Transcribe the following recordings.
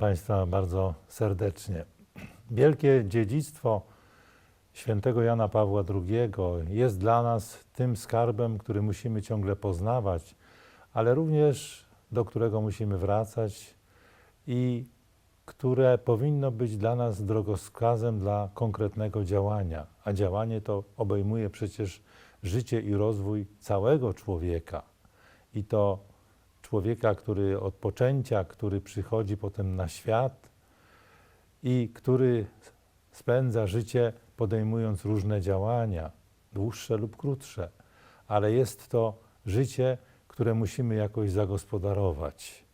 Państwa bardzo serdecznie. Wielkie dziedzictwo świętego Jana Pawła II jest dla nas tym skarbem, który musimy ciągle poznawać, ale również do którego musimy wracać i które powinno być dla nas drogowskazem dla konkretnego działania. A działanie to obejmuje przecież życie i rozwój całego człowieka. I to człowieka, który od poczęcia, który przychodzi potem na świat i który spędza życie podejmując różne działania, dłuższe lub krótsze, ale jest to życie, które musimy jakoś zagospodarować.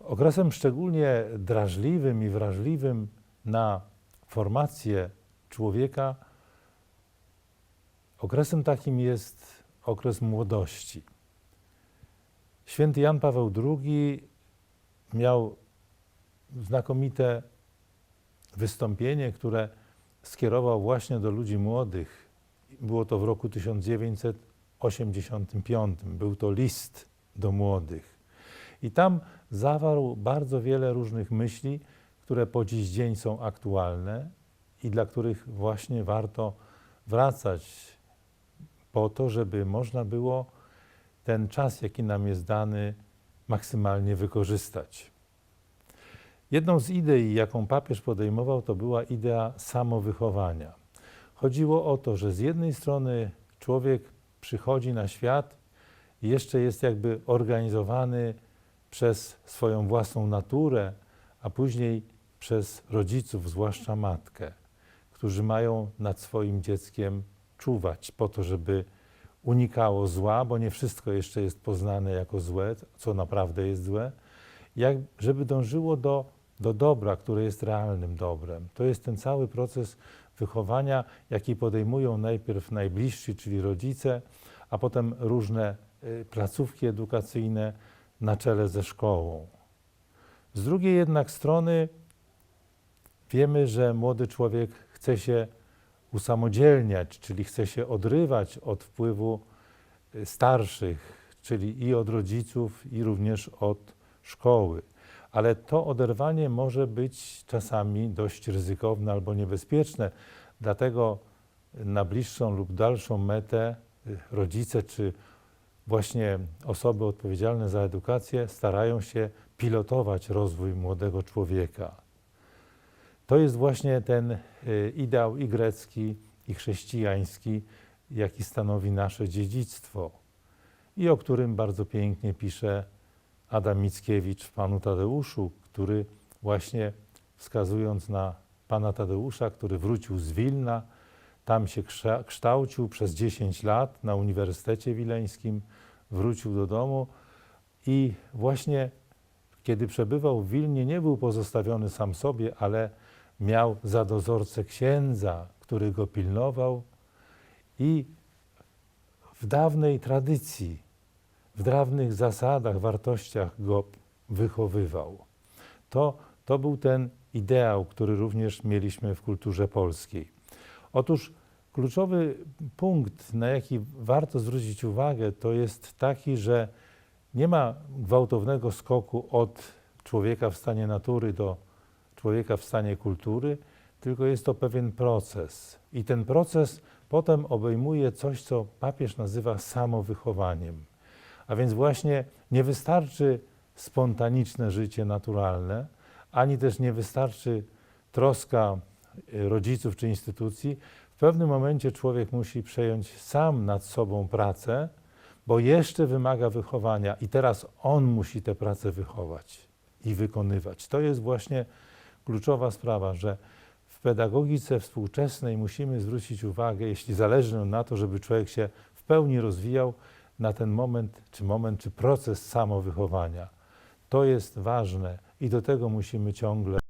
Okresem szczególnie drażliwym i wrażliwym na formację człowieka, okresem takim jest okres młodości. Święty Jan Paweł II miał znakomite wystąpienie, które skierował właśnie do ludzi młodych. Było to w roku 1985. Był to list do młodych. I tam zawarł bardzo wiele różnych myśli, które po dziś dzień są aktualne i dla których właśnie warto wracać po to, żeby można było ten czas, jaki nam jest dany, maksymalnie wykorzystać. Jedną z idei, jaką papież podejmował, to była idea samowychowania. Chodziło o to, że z jednej strony człowiek przychodzi na świat i jeszcze jest jakby organizowany przez swoją własną naturę, a później przez rodziców, zwłaszcza matkę, którzy mają nad swoim dzieckiem czuwać po to, żeby unikało zła, bo nie wszystko jeszcze jest poznane jako złe, co naprawdę jest złe, jak żeby dążyło do, do dobra, które jest realnym dobrem. To jest ten cały proces wychowania, jaki podejmują najpierw najbliżsi, czyli rodzice, a potem różne y, placówki edukacyjne na czele ze szkołą. Z drugiej jednak strony wiemy, że młody człowiek chce się usamodzielniać, czyli chce się odrywać od wpływu y, starszych, czyli i od rodziców, i również od szkoły. Ale to oderwanie może być czasami dość ryzykowne albo niebezpieczne. Dlatego na bliższą lub dalszą metę y, rodzice czy właśnie osoby odpowiedzialne za edukację starają się pilotować rozwój młodego człowieka. To jest właśnie ten y, ideał i grecki, i chrześcijański, jaki stanowi nasze dziedzictwo i o którym bardzo pięknie pisze Adam Mickiewicz w Panu Tadeuszu, który właśnie wskazując na Pana Tadeusza, który wrócił z Wilna, tam się kształcił przez 10 lat na Uniwersytecie Wileńskim, wrócił do domu i właśnie kiedy przebywał w Wilnie, nie był pozostawiony sam sobie, ale miał za dozorcę księdza, który go pilnował i w dawnej tradycji, w dawnych zasadach, wartościach go wychowywał. To, to był ten ideał, który również mieliśmy w kulturze polskiej. Otóż kluczowy punkt, na jaki warto zwrócić uwagę, to jest taki, że nie ma gwałtownego skoku od człowieka w stanie natury do człowieka w stanie kultury, tylko jest to pewien proces. I ten proces potem obejmuje coś, co papież nazywa samowychowaniem. A więc właśnie nie wystarczy spontaniczne życie naturalne, ani też nie wystarczy troska y, rodziców czy instytucji. W pewnym momencie człowiek musi przejąć sam nad sobą pracę, bo jeszcze wymaga wychowania i teraz on musi tę pracę wychować i wykonywać. To jest właśnie kluczowa sprawa, że w pedagogice współczesnej musimy zwrócić uwagę, jeśli zależy nam na to, żeby człowiek się w pełni rozwijał, na ten moment, czy moment, czy proces samowychowania. To jest ważne i do tego musimy ciągle